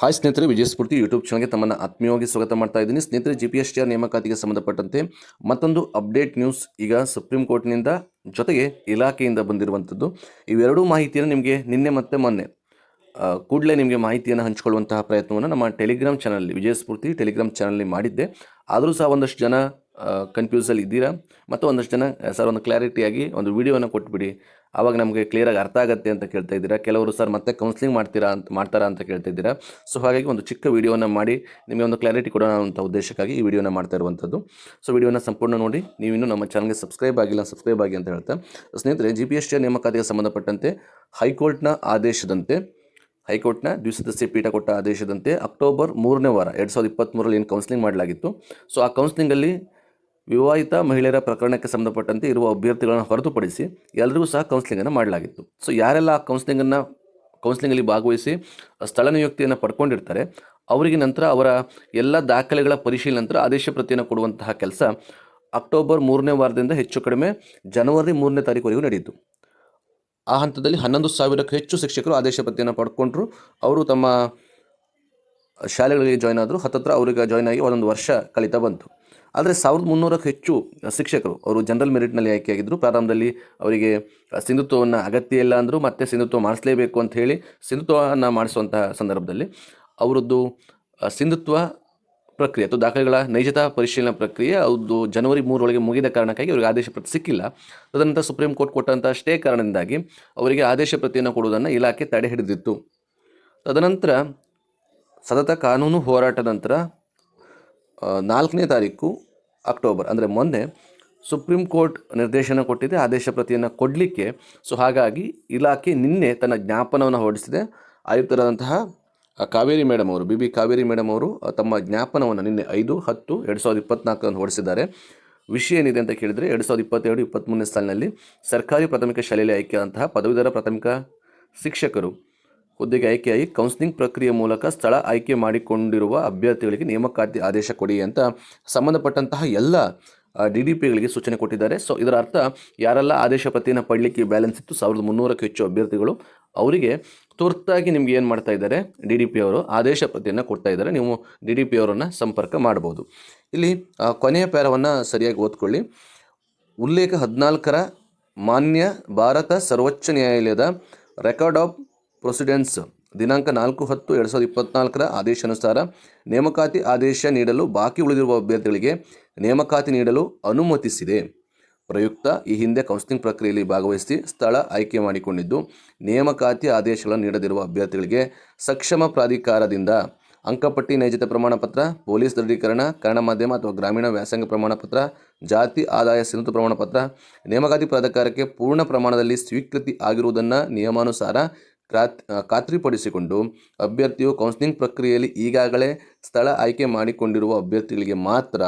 Hi ಸ್ನೇಹಿತರೆ, ವಿಜಯ ಸ್ಫೂರ್ತಿ YouTube ಚಾನಲ್ಗೆ ತಮ್ಮನ್ನು ಆತ್ಮೀಯವಾಗಿ ಸ್ವಾಗತ ಮಾಡ್ತಾ ಇದ್ದೀನಿ. ಸ್ನೇಹಿತರೆ G P S T R ನೇಮಕಾತಿಗೆ ಸಂಬಂಧಪಟ್ಟಂತೆ ಮತ್ತೊಂದು ಅಪ್ಡೇಟ್ ನ್ಯೂಸ್ ಈಗ ಸುಪ್ರೀಂ ಕೋರ್ಟ್ನಿಂದ ಜೊತೆಗೆ ಇಲಾಖೆಯಿಂದ ಬಂದಿರುವಂಥದ್ದು. ಇವೆರಡೂ ಮಾಹಿತಿಯನ್ನು ನಿಮಗೆ ನಿನ್ನೆ ಮತ್ತೆ ಮೊನ್ನೆ ಕೂಡಲೇ ನಿಮಗೆ ಮಾಹಿತಿಯನ್ನು ಹಂಚಿಕೊಳ್ಳುವಂತಹ ಪ್ರಯತ್ನವನ್ನು ನಮ್ಮ Telegram channel Vijaya Spoorthi Telegram ಚಾನಲ್ಲಿ ಮಾಡಿದ್ದೆ. ಆದರೂ ಸಹ ಒಂದಷ್ಟು ಜನ ಕನ್ಫ್ಯೂಸಲ್ಲಿ ಇದ್ದೀರಾ? ಮತ್ತು ಒಂದಷ್ಟು ಜನ ಸರ್ ಒಂದು ಕ್ಲಾರಿಟಿಯಾಗಿ ಒಂದು ವಿಡಿಯೋನ ಕೊಟ್ಬಿಡಿ. ಆವಾಗ ನಮಗೆ ಕ್ಲಿಯರಾಗಿ ಅರ್ಥ ಆಗುತ್ತೆ ಅಂತ ಕೇಳ್ತಾ ಇದ್ದೀರಾ? ಕೆಲವರು ಸರ್ ಮತ್ತೆ ಕೌನ್ಸಿಲಿಂಗ್ ಮಾಡ್ತೀರಾ ಅಂತ, ಮಾಡ್ತಾರಾ ಅಂತ ಕೇಳ್ತಾ ಇದ್ದೀರಾ? ಸೊ ಹಾಗಾಗಿ ಒಂದು ಚಿಕ್ಕ ವಿಡಿಯೋನ ಮಾಡಿ, ನಿಮಗೆ ಒಂದು ಕ್ಲಾರಿಟಿ ಕೊಡೋಣ ಅಂತ ಉದ್ದೇಶಕ್ಕಾಗಿ ಈ ವಿಡಿಯೋನ ಮಾಡ್ತಾ ಇರುವಂಥದ್ದು. ಸೊ ವಿಡಿಯೋನ ಸಂಪೂರ್ಣ ನೋಡಿ. ನೀವಿನ್ನೂ ನಮ್ಮ ಚಾನಲ್ಗೆ ಸಬ್ಸ್ಕ್ರೈಬ್ ಆಗಿಲ್ಲ ಸಬ್ಸ್ಕ್ರೈಬ್ ಆಗಿ ಅಂತ ಹೇಳ್ತಾ. ಸ್ನೇಹಿತರೆ ಜಿ ಪಿ ಎಸ್ ಟಿ ನೇಮಕಾತಿಗೆ ಸಂಬಂಧಪಟ್ಟಂತೆ ಹೈಕೋರ್ಟ್ನ ಆದೇಶದಂತೆ, ಹೈಕೋರ್ಟ್ನ ದ್ವಿಸದಸ್ಯ ಪೀಠ ಕೊಟ್ಟ ಆದೇಶದಂತೆ ಅಕ್ಟೋಬರ್ ಮೂರನೇ ವಾರ, ಎರಡು ಸಾವಿರದ ಇಪ್ಪತ್ತ್ಮೂರಲ್ಲಿ ಏನು ಕೌನ್ಸಿಲಿಂಗ್ ಮಾಡಲಾಗಿತ್ತು. ಸೊ ಆ ಕೌನ್ಸಿಲಿಂಗಲ್ಲಿ ವಿವಾಹಿತ ಮಹಿಳೆಯರ ಪ್ರಕರಣಕ್ಕೆ ಸಂಬಂಧಪಟ್ಟಂತೆ ಇರುವ ಅಭ್ಯರ್ಥಿಗಳನ್ನು ಹೊರತುಪಡಿಸಿ ಎಲ್ಲರಿಗೂ ಸಹ ಕೌನ್ಸಿಲಿಂಗನ್ನು ಮಾಡಲಾಗಿತ್ತು. ಸೊ ಯಾರೆಲ್ಲ ಆ ಕೌನ್ಸಿಲಿಂಗನ್ನು ಕೌನ್ಸಿಲಿಂಗಲ್ಲಿ ಭಾಗವಹಿಸಿ ಸ್ಥಳ ನಿಯುಕ್ತಿಯನ್ನು ಪಡ್ಕೊಂಡಿರ್ತಾರೆ, ಅವರಿಗೆ ನಂತರ ಅವರ ಎಲ್ಲ ದಾಖಲೆಗಳ ಪರಿಶೀಲನೆ ನಂತರ ಆದೇಶ ಪ್ರತಿಯನ್ನು ಕೊಡುವಂತಹ ಕೆಲಸ ಅಕ್ಟೋಬರ್ ಮೂರನೇ ವಾರದಿಂದ ಹೆಚ್ಚು ಕಡಿಮೆ ಜನವರಿ ಮೂರನೇ ತಾರೀಕುವರೆಗೂ ನಡೆಯಿತು. ಆ ಹಂತದಲ್ಲಿ ಹನ್ನೊಂದು ಸಾವಿರಕ್ಕೂ ಹೆಚ್ಚು ಶಿಕ್ಷಕರು ಆದೇಶ ಪ್ರತಿಯನ್ನು ಪಡ್ಕೊಂಡ್ರು. ಅವರು ತಮ್ಮ ಶಾಲೆಗಳಿಗೆ ಜಾಯ್ನ್ ಆದರು ಹತ್ತತ್ರ ಅವರಿಗೆ ಜಾಯ್ನ್ ಆಗಿ ಒಂದೊಂದು ವರ್ಷ ಕಲಿತಾ ಬಂತು. ಆದರೆ ಸಾವಿರದ ಮುನ್ನೂರಕ್ಕೂ ಹೆಚ್ಚು ಶಿಕ್ಷಕರು ಅವರು ಜನರಲ್ ಮೆರಿಟ್ನಲ್ಲಿ ಆಯ್ಕೆಯಾಗಿದ್ದರು ಪ್ರಾರಂಭದಲ್ಲಿ ಅವರಿಗೆ ಸಿಂಧುತ್ವವನ್ನು ಅಗತ್ಯ ಇಲ್ಲ ಅಂದರು, ಮತ್ತೆ ಸಿಂಧುತ್ವ ಮಾಡಿಸಲೇಬೇಕು ಅಂತ ಹೇಳಿ ಸಿಂಧುತ್ವವನ್ನು ಮಾಡಿಸುವಂತಹ ಸಂದರ್ಭದಲ್ಲಿ ಅವರದ್ದು ಸಿಂಧುತ್ವ ಪ್ರಕ್ರಿಯೆ ಅಥವಾ ದಾಖಲೆಗಳ ನೈಜತಾ ಪರಿಶೀಲನಾ ಪ್ರಕ್ರಿಯೆ ಅದು ಜನವರಿ ಮೂರರೊಳಗೆ ಮುಗಿದ ಕಾರಣಕ್ಕಾಗಿ ಅವರಿಗೆ ಆದೇಶ ಪ್ರತಿ ಸಿಕ್ಕಿಲ್ಲ. ತದನಂತರ ಸುಪ್ರೀಂ ಕೋರ್ಟ್ ಕೊಟ್ಟಂತಹ ಸ್ಟೇ ಕಾರಣದಿಂದಾಗಿ ಅವರಿಗೆ ಆದೇಶ ಪ್ರತಿಯನ್ನು ಕೊಡುವುದನ್ನು ಇಲಾಖೆ ತಡೆ ಹಿಡಿದಿತ್ತು. ತದನಂತರ ಸತತ ಕಾನೂನು ಹೋರಾಟ ನಂತರ ನಾಲ್ಕನೇ ತಾರೀಕು ಅಕ್ಟೋಬರ್, ಅಂದರೆ ಮೊನ್ನೆ ಸುಪ್ರೀಂ ಕೋರ್ಟ್ ನಿರ್ದೇಶನ ಕೊಟ್ಟಿದೆ, ಆದೇಶ ಪ್ರತಿಯನ್ನು ಕೊಡಲಿಕ್ಕೆ. ಸೊ ಹಾಗಾಗಿ ಇಲಾಖೆ ನಿನ್ನೆ ತನ್ನ ಜ್ಞಾಪನವನ್ನು ಹೊರಡಿಸಿದೆ. ಆಯುಕ್ತರಾದಂತಹ ಕಾವೇರಿ ಮೇಡಮ್ ಅವರು, ಬಿ ಬಿ ಕಾವೇರಿ ಮೇಡಮ್ ಅವರು ತಮ್ಮ ಜ್ಞಾಪನವನ್ನು ನಿನ್ನೆ ಐದು, ಹತ್ತು, ಎರಡು ಸಾವಿರದ ಇಪ್ಪತ್ನಾಲ್ಕನ್ನು ಹೊರಡಿಸಿದ್ದಾರೆ. ವಿಷಯ ಏನಿದೆ ಅಂತ ಕೇಳಿದರೆ, ಎರಡು ಸಾವಿರದ ಇಪ್ಪತ್ತೆರಡು ಇಪ್ಪತ್ತ್ಮೂರನೇ ಸಾಲಿನಲ್ಲಿ ಸರ್ಕಾರಿ ಪ್ರಾಥಮಿಕ ಶಾಲೆಯಲ್ಲಿ ಆಯ್ಕೆಯಾದಂತಹ ಪದವೀಧರ ಪ್ರಾಥಮಿಕ ಶಿಕ್ಷಕರು ಹುದ್ದೆಗೆ ಆಯ್ಕೆಯಾಗಿ ಕೌನ್ಸಿಲಿಂಗ್ ಪ್ರಕ್ರಿಯೆ ಮೂಲಕ ಸ್ಥಳ ಆಯ್ಕೆ ಮಾಡಿಕೊಂಡಿರುವ ಅಭ್ಯರ್ಥಿಗಳಿಗೆ ನೇಮಕಾತಿ ಆದೇಶ ಕೊಡಿ ಅಂತ ಸಂಬಂಧಪಟ್ಟಂತಹ ಎಲ್ಲ ಡಿ ಡಿ ಪಿಗಳಿಗೆ ಸೂಚನೆ ಕೊಟ್ಟಿದ್ದಾರೆ. ಸೊ ಇದರ ಅರ್ಥ ಯಾರೆಲ್ಲ ಆದೇಶ ಪತ್ರವನ್ನು ಪಡಲಿಕ್ಕೆ ಬ್ಯಾಲೆನ್ಸ್ ಇತ್ತು, ಸಾವಿರದ ಮುನ್ನೂರಕ್ಕೂ ಹೆಚ್ಚು ಅಭ್ಯರ್ಥಿಗಳು, ಅವರಿಗೆ ತುರ್ತಾಗಿ ನಿಮ್ಗೆ ಏನು ಮಾಡ್ತಾ ಇದ್ದಾರೆ? ಡಿ ಡಿ ಪಿ ಅವರು ಆದೇಶ ಪತ್ರವನ್ನು ಕೊಡ್ತಾ ಇದ್ದಾರೆ. ನೀವು ಡಿ ಡಿ ಪಿ ಅವರನ್ನು ಸಂಪರ್ಕ ಮಾಡ್ಬೋದು. ಇಲ್ಲಿ ಕೊನೆಯ ಪ್ಯಾರವನ್ನು ಸರಿಯಾಗಿ ಓದ್ಕೊಳ್ಳಿ. ಉಲ್ಲೇಖ ಹದಿನಾಲ್ಕರ ಮಾನ್ಯ ಭಾರತ ಸರ್ವೋಚ್ಚ ನ್ಯಾಯಾಲಯದ ರೆಕಾರ್ಡ್ ಆಫ್ ಪ್ರೊಸಿಡೆನ್ಸ್. ದಿನಾಂಕ ನಾಲ್ಕು ಹತ್ತು ಎರಡು ಸಾವಿರದ ಇಪ್ಪತ್ನಾಲ್ಕರ ಆದೇಶಾನುಸಾರ ನೇಮಕಾತಿ ಆದೇಶ ನೀಡಲು ಬಾಕಿ ಉಳಿದಿರುವ ಅಭ್ಯರ್ಥಿಗಳಿಗೆ ನೇಮಕಾತಿ ನೀಡಲು ಅನುಮತಿಸಿದೆ. ಪ್ರಯುಕ್ತ ಈ ಹಿಂದೆ ಕೌನ್ಸಿಲಿಂಗ್ ಪ್ರಕ್ರಿಯೆಯಲ್ಲಿ ಭಾಗವಹಿಸಿ ಸ್ಥಳ ಆಯ್ಕೆ ಮಾಡಿಕೊಂಡಿದ್ದು, ನೇಮಕಾತಿ ಆದೇಶಗಳನ್ನು ನೀಡದಿರುವ ಅಭ್ಯರ್ಥಿಗಳಿಗೆ ಸಕ್ಷಮ ಪ್ರಾಧಿಕಾರದಿಂದ ಅಂಕಪಟ್ಟಿ ನೈಜತೆ ಪ್ರಮಾಣಪತ್ರ ಪೊಲೀಸ್ ದೃಢೀಕರಣ, ಕನ್ನಡ ಮಾಧ್ಯಮ ಅಥವಾ ಗ್ರಾಮೀಣ ವ್ಯಾಸಂಗ ಪ್ರಮಾಣಪತ್ರ ಜಾತಿ ಆದಾಯ ಸಿನತು ಪ್ರಮಾಣಪತ್ರ ನೇಮಕಾತಿ ಪ್ರಾಧಿಕಾರಕ್ಕೆ ಪೂರ್ಣ ಪ್ರಮಾಣದಲ್ಲಿ ಸ್ವೀಕೃತಿ ಆಗಿರುವುದನ್ನು ನಿಯಮಾನುಸಾರ ಕ್ರಾತ್ ಖಾತ್ರಿಪಡಿಸಿಕೊಂಡು ಅಭ್ಯರ್ಥಿಯು ಕೌನ್ಸಿಲಿಂಗ್ ಪ್ರಕ್ರಿಯೆಯಲ್ಲಿ ಈಗಾಗಲೇ ಸ್ಥಳ ಆಯ್ಕೆ ಮಾಡಿಕೊಂಡಿರುವ ಅಭ್ಯರ್ಥಿಗಳಿಗೆ ಮಾತ್ರ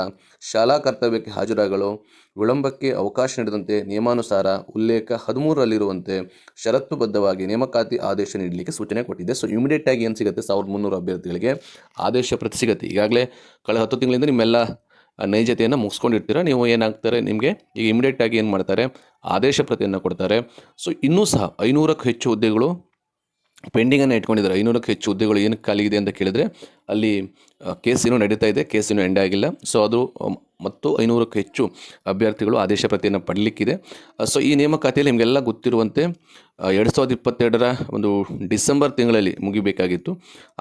ಶಾಲಾ ಕರ್ತವ್ಯಕ್ಕೆ ಹಾಜರಾಗಲು ವಿಳಂಬಕ್ಕೆ ಅವಕಾಶ ನೀಡದಂತೆ ನಿಯಮಾನುಸಾರ ಉಲ್ಲೇಖ ಹದಿಮೂರರಲ್ಲಿರುವಂತೆ ಷರತ್ತುಬದ್ಧವಾಗಿ ನೇಮಕಾತಿ ಆದೇಶ ನೀಡಲಿಕ್ಕೆ ಸೂಚನೆ ಕೊಟ್ಟಿದೆ. ಸೊ ಇಮಿಡಿಯೇಟ್ ಆಗಿ ಏನು ಸಿಗುತ್ತೆ? ಸಾವಿರದ ಮುನ್ನೂರು ಅಭ್ಯರ್ಥಿಗಳಿಗೆ ಆದೇಶ ಪ್ರತಿ ಸಿಗುತ್ತೆ. ಈಗಾಗಲೇ ಕಳೆದ ಹತ್ತು ತಿಂಗಳಿಂದ ನಿಮ್ಮೆಲ್ಲ ನೈಜತೆಯನ್ನು ಮುಗಿಸ್ಕೊಂಡಿರ್ತೀರ. ನೀವು ಏನಾಗ್ತಾರೆ ನಿಮಗೆ? ಈಗ ಇಮಿಡಿಯೇಟ್ ಆಗಿ ಏನು ಮಾಡ್ತಾರೆ? ಆದೇಶ ಪ್ರತಿಯನ್ನು ಕೊಡ್ತಾರೆ. ಸೊ ಇನ್ನೂ ಸಹ ಐನೂರಕ್ಕೂ ಹೆಚ್ಚು ಹುದ್ದೆಗಳು ಪೆಂಡಿಂಗನ್ನು ಇಟ್ಕೊಂಡಿದ್ದಾರೆ. ಐನೂರಕ್ಕೆ ಹೆಚ್ಚು ಹುದ್ದೆಗಳು ಏನು ಖಾಲಿಗಿದೆ ಅಂತ ಕೇಳಿದರೆ ಅಲ್ಲಿ ಕೇಸ್ ಏನೋ ನಡೀತಾ ಇದೆ ಕೇಸ್ ಏನೂ ಎಂಡ್ ಆಗಿಲ್ಲ. ಸೊ ಅದು ಮತ್ತು ಐನೂರಕ್ಕೂ ಹೆಚ್ಚು ಅಭ್ಯರ್ಥಿಗಳು ಆದೇಶ ಪ್ರತಿಯನ್ನು ಪಡಲಿಕ್ಕಿದೆ. ಸೊ ಈ ನೇಮಕಾತಿಯಲ್ಲಿ ನಿಮಗೆಲ್ಲ ಗೊತ್ತಿರುವಂತೆ ಎರಡು ಸಾವಿರದ ಇಪ್ಪತ್ತೆರಡರ ಒಂದು ಡಿಸೆಂಬರ್ ತಿಂಗಳಲ್ಲಿ ಮುಗಿಬೇಕಾಗಿತ್ತು.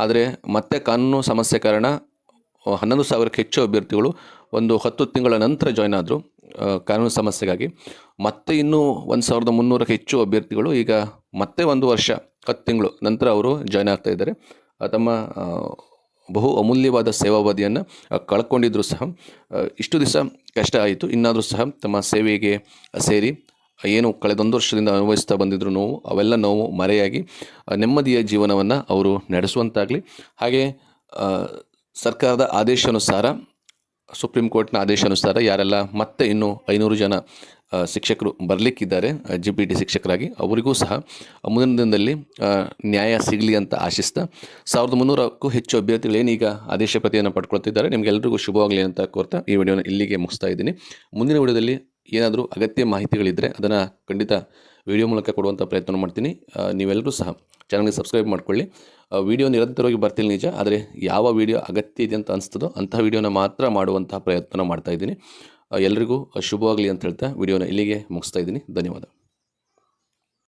ಆದರೆ ಮತ್ತೆ ಕಾನೂನು ಸಮಸ್ಯೆ ಕಾರಣ ಹನ್ನೊಂದು ಸಾವಿರಕ್ಕೆ ಹೆಚ್ಚು ಅಭ್ಯರ್ಥಿಗಳು ಒಂದು ಹತ್ತು ತಿಂಗಳ ನಂತರ ಜಾಯ್ನ್ ಆದರು ಕಾನೂನು ಸಮಸ್ಯೆಗಾಗಿ. ಮತ್ತೆ ಇನ್ನೂ ಒಂದು ಸಾವಿರದ ಮುನ್ನೂರಕ್ಕೆ ಹೆಚ್ಚು ಅಭ್ಯರ್ಥಿಗಳು ಈಗ ಮತ್ತೆ ಒಂದು ವರ್ಷ ಹತ್ತು ತಿಂಗಳು ನಂತರ ಅವರು ಜಾಯ್ನ್ ಆಗ್ತಾ ಇದ್ದಾರೆ. ತಮ್ಮ ಬಹು ಅಮೂಲ್ಯವಾದ ಸೇವಾವಧಿಯನ್ನು ಕಳ್ಕೊಂಡಿದ್ದರೂ ಸಹ. ಇಷ್ಟು ದಿವಸ ಕಷ್ಟ ಆಯಿತು. ಇನ್ನಾದರೂ ಸಹ ತಮ್ಮ ಸೇವೆಗೆ ಸೇರಿ, ಏನು ಕಳೆದೊಂದು ವರ್ಷದಿಂದ ಅನುಭವಿಸ್ತಾ ಬಂದಿದ್ರು ನೋವು, ಅವೆಲ್ಲ ನೋವು ಮರೆಯಾಗಿ ನೆಮ್ಮದಿಯ ಜೀವನವನ್ನು ಅವರು ನಡೆಸುವಂತಾಗಲಿ. ಹಾಗೆ ಸರ್ಕಾರದ ಆದೇಶಾನುಸಾರ, ಸುಪ್ರೀಂ ಕೋರ್ಟ್ನ ಆದೇಶಾನುಸಾರ ಯಾರೆಲ್ಲ ಮತ್ತೆ ಇನ್ನೂ ಐನೂರು ಜನ ಶಿಕ್ಷಕರು ಬರಲಿಕ್ಕಿದ್ದಾರೆ ಜಿ ಪಿ ಟಿ ಶಿಕ್ಷಕರಾಗಿ. ಅವರಿಗೂ ಸಹ ಮುಂದಿನ ದಿನದಲ್ಲಿ ನ್ಯಾಯ ಸಿಗಲಿ ಅಂತ ಆಶಿಸ್ತಾ, ಸಾವಿರದ ಮುನ್ನೂರಕ್ಕೂ ಹೆಚ್ಚು ಅಭ್ಯರ್ಥಿಗಳು ಏನೀಗ ಆದೇಶ ಪ್ರತಿಯನ್ನು ಪಡ್ಕೊಳ್ತಿದ್ದಾರೆ. ನಿಮಗೆಲ್ಲರಿಗೂ ಶುಭವಾಗಲಿ ಅಂತ ಕೋರ್ತಾ ಈ ವಿಡಿಯೋನ ಇಲ್ಲಿಗೆ ಮುಗಿಸ್ತಾ ಇದ್ದೀನಿ. ಮುಂದಿನ ವಿಡಿಯೋದಲ್ಲಿ ಏನಾದರೂ ಅಗತ್ಯ ಮಾಹಿತಿಗಳಿದ್ದರೆ ಅದನ್ನು ಖಂಡಿತ ವಿಡಿಯೋ ಮೂಲಕ ಕೊಡುವಂಥ ಪ್ರಯತ್ನ ಮಾಡ್ತೀನಿ. ನೀವೆಲ್ಲರೂ ಸಹ ಚಾನಲ್ಗೆ ಸಬ್ಸ್ಕ್ರೈಬ್ ಮಾಡ್ಕೊಳ್ಳಿ. ವಿಡಿಯೋ ನಿರಂತರವಾಗಿ ಬರ್ತಿಲ್ಲ ನಿಜ, ಆದರೆ ಯಾವ ವಿಡಿಯೋ ಅಗತ್ಯ ಇದೆ ಅಂತ ಅನಿಸ್ತದೋ ಅಂಥ ವಿಡಿಯೋನ ಮಾತ್ರ ಮಾಡುವಂತಹ ಪ್ರಯತ್ನ ಮಾಡ್ತಾ ಇದ್ದೀನಿ. ಎಲ್ರಿಗೂ ಶುಭವಾಗಲಿ ಅಂತ ಹೇಳ್ತಾ ವಿಡಿಯೋನ ಇಲ್ಲಿಗೆ ಮುಗಿಸ್ತಾ ಇದ್ದೀನಿ. ಧನ್ಯವಾದ.